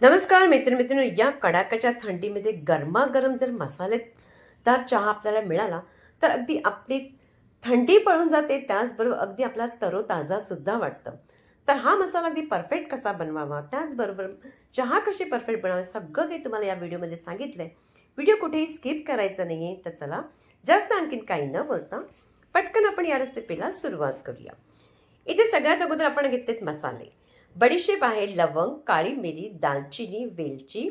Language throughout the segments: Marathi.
नमस्कार मित्रमित्रांनो या कडाक्याच्या थंडीमध्ये गरमागरम जर मसालेदार चहा आपल्याला मिळाला तर अगदी आपली थंडी पळून जाते त्याचबरोबर अगदी आपला तरोताजासुद्धा वाटतं. तर हा मसाला अगदी परफेक्ट कसा बनवावा? त्याचबरोबर चहा कशी परफेक्ट बनवावी? सगळं काही तुम्हाला या व्हिडिओमध्ये सांगितलं आहे व्हिडिओ कुठेही स्किप करायचा नाही आहे तर चला जास्त आणखीन काही न बोलता पटकन आपण या रेसिपीला सुरुवात करूया. इथे सगळ्यात अगोदर आपण घेतलेत मसाले. बडीशेप आहे लवंग काळी मिरी दालचिनी वेलची.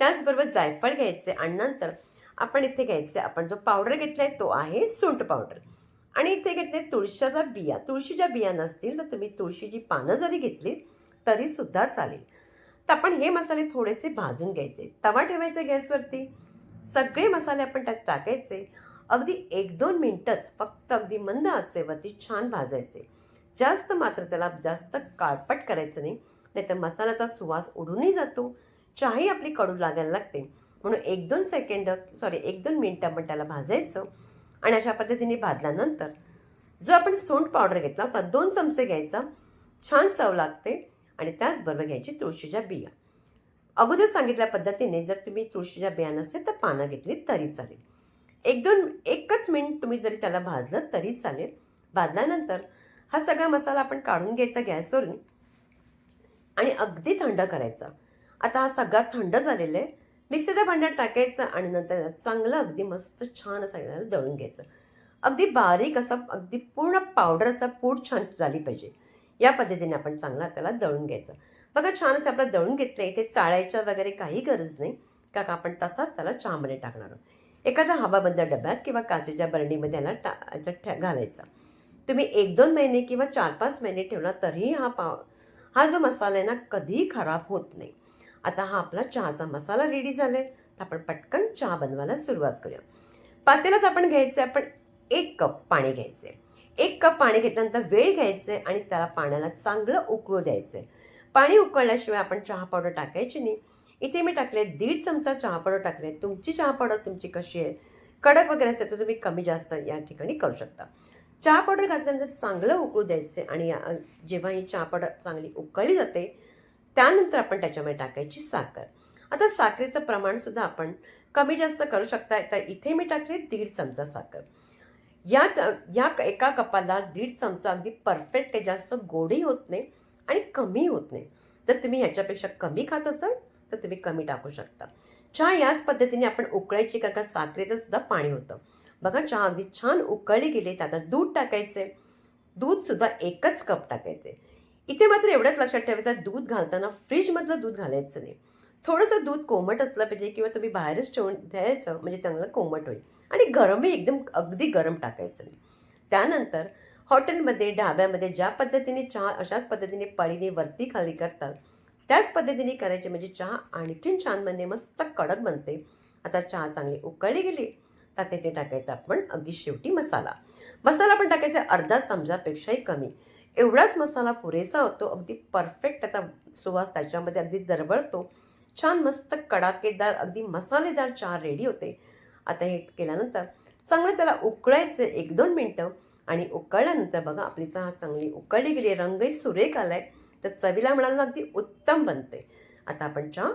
त्याचबरोबर जायफळ घ्यायचे आणि नंतर आपण इथे घ्यायचे आपण जो पावडर घेतला आहे तो आहे सुंट पावडर आणि इथे घेतले तुळशीच्या बिया. तुळशीच्या बिया नसतील तर तुम्ही तुळशीची पानं जरी घेतली तरी सुद्धा चालेल. तर आपण हे मसाले थोडेसे भाजून घ्यायचे. तवा ठेवायचा गॅसवरती. सगळे मसाले आपण त्यात टाकायचे. अगदी एक दोन मिनटंच फक्त अगदी मंद आचेवरती छान भाजायचे. जास्त मात्र त्याला जास्त काळपट करायचं नाही. नाहीतर मसाल्याचा सुवास उडूनही जातो. चहाही आपली कडू लागायला लागते. म्हणून एक दोन सेकंड सॉरी एक दोन मिनटं आपण त्याला भाजायचं. आणि अशा पद्धतीने भाजल्यानंतर जो आपण सोंठ पावडर घेतला होता दोन चमचे घ्यायचा. छान चव लागते. आणि त्याचबरोबर घ्यायची तुळशीच्या बिया. अगोदर सांगितल्या पद्धतीने जर तुम्ही तुळशीच्या बिया नसेल तर पानं घेतली तरी चालेल. एक दोन एकच मिनिट तुम्ही जरी त्याला भाजलं तरी चालेल. भाजल्यानंतर हा सगळा मसाला आपण काढून घ्यायचा गॅसवरून आणि अगदी थंड करायचा. आता हा सगळा थंड झालेला आहे. मिक्सरच्या भांड्यात टाकायचं आणि नंतर चांगलं अगदी मस्त छान असं याला दळून घ्यायचं. अगदी बारीक असं अगदी पूर्ण पावडर असा पूड छान झाली पाहिजे. या पद्धतीने आपण चांगला त्याला दळून घ्यायचं. बघा छान असं आपलं दळून घेतलं. इथे चाळायच्या वगैरे काही गरज नाही. का का आपण तसाच त्याला चहामध्ये टाकणार आहोत. एखाद्या हवाबंद डब्यात किंवा काचेच्या बरणीमध्ये याला टा घालायचा. तुम्ही एक दोन महिने किंवा चार पाच महिने ठेवला तरीही हा पाव हा जो मसाला आहे ना कधीही खराब होत नाही. आता हा आपला चहाचा मसाला रेडी झालाय. तर आपण पटकन चहा बनवायला सुरुवात करूया. पातेल्यात आपण घ्यायचं आहे आपण एक कप पाणी घ्यायचं आहे एक कप पाणी घेतल्यानंतर वेळ घ्यायचे आणि त्याला पाण्याला चांगलं उकळू द्यायचं आहे पाणी उकळल्याशिवाय आपण चहा पावडर टाकायची नाही. इथे मी टाकले दीड चमचा चहा पावडर टाकले. तुमची चहा पावडर तुमची कशी आहे? कडक वगैरे असेल तर तुम्ही कमी जास्त या ठिकाणी करू शकता. चहा पावडर घातल्यानंतर चांगलं उकळू द्यायचे आणि जेव्हा ही चहा पावडर चांगली उकळली जाते त्यानंतर आपण त्याच्यामध्ये टाकायची साखर. आता साखरेचं प्रमाण सुद्धा आपण कमी जास्त करू शकता तर इथे मी टाकले दीड चमचा साखर. या च- या एका कपाला दीड चमचा अगदी परफेक्ट आहे जास्त गोडी होत नाही आणि कमी होत नाही. तर तुम्ही ह्याच्यापेक्षा कमी खात असाल तर तुम्ही कमी टाकू शकता. चहा याच पद्धतीने आपण उकळायची कारण का साखरेचं सुद्धा पाणी होतं. बघा चहा अगदी छान उकळली गेली त्यात दूध टाकायचे दूधसुद्धा एकच कप टाकायचे इथे मात्र एवढंच लक्षात ठेवायचं दूध घालताना फ्रीजमधलं दूध घालायचं नाही. थोडंसं दूध कोमट असलं पाहिजे किंवा तुम्ही बाहेरच ठेवून द्यायचं म्हणजे चांगलं कोमट होईल. आणि गरमही एकदम अगदी गरम टाकायचं नाही. त्यानंतर हॉटेलमध्ये ढाब्यामध्ये ज्या पद्धतीने चहा अशाच पद्धतीने पळीने वरती खाली करतात त्याच पद्धतीने करायचे म्हणजे चहा आणखीन छान बनते मस्त कडक बनते. आता चहा चांगली उकळली गेली. तर ते टाकायचा आपण अगदी शेवटी मसाला. मसाला पण टाकायचा अर्धा चमचापेक्षाही कमी. एवढाच मसाला पुरेसा होतो अगदी परफेक्ट त्याचा सुवास त्याच्यामध्ये अगदी दरवळतो. छान मस्त कडाकेदार अगदी मसालेदार चहा रेडी होते. आता हे केल्यानंतर चांगलं त्याला उकळायचं एक दोन मिनटं आणि उकळल्यानंतर बघा आपली चहा चांगली उकळली गेली रंगही सुरेख आलाय. तर चवीला म्हणाल अगदी उत्तम बनते. आता आपण चहा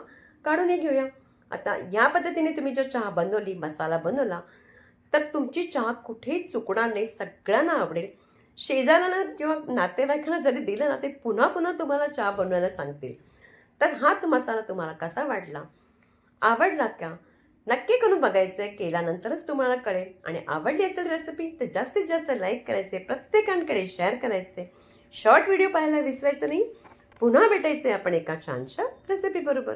काढूनही घेऊया. आता या पद्धतीने तुम्ही जर चहा बनवली मसाला बनवला तर तुमची चहा कुठेही चुकणार नाही सगळ्यांना आवडेल. शेजाऱ्यांना किंवा नातेवाईकांना जरी दिलं ना ते पुन्हा पुन्हा तुम्हाला चहा बनवायला सांगतील. तर हा तो मसाला तुम्हाला कसा वाटला? आवडला का? नक्की करून बघायचं आहे केल्यानंतरच तुम्हाला कळेल. आणि आवडली असेल रेसिपी तर जास्तीत जास्त लाईक करायचे प्रत्येकांकडे शेअर करायचे. शॉर्ट व्हिडिओ पाहायला विसरायचं नाही. पुन्हा भेटायचे आपण एका छानशा रेसिपी बरोबर.